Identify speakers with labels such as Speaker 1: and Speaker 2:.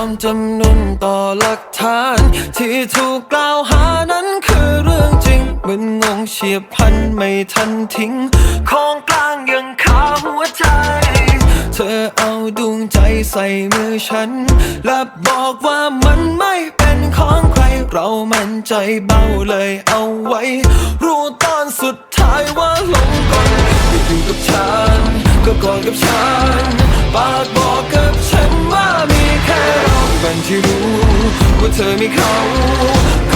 Speaker 1: อมจำนนต่อหลักฐาน ที่ถูกกล่าวหานั้นคือเรื่องจริงมันงงเฉียบพันไม่ทันทิ้ง ของกลางยังคาหัวใจ เธอเอาดวงใจใส่มือฉัน และบอกว่ามันไม่เป็นของใคร เรามันใจเบาเลยเอาไว้ รู้ตอนสุดท้ายว่าหลงกลอยู่กับฉันก็กอดกับฉันปากบอกันที่รู้ ว่าเธอมีเขา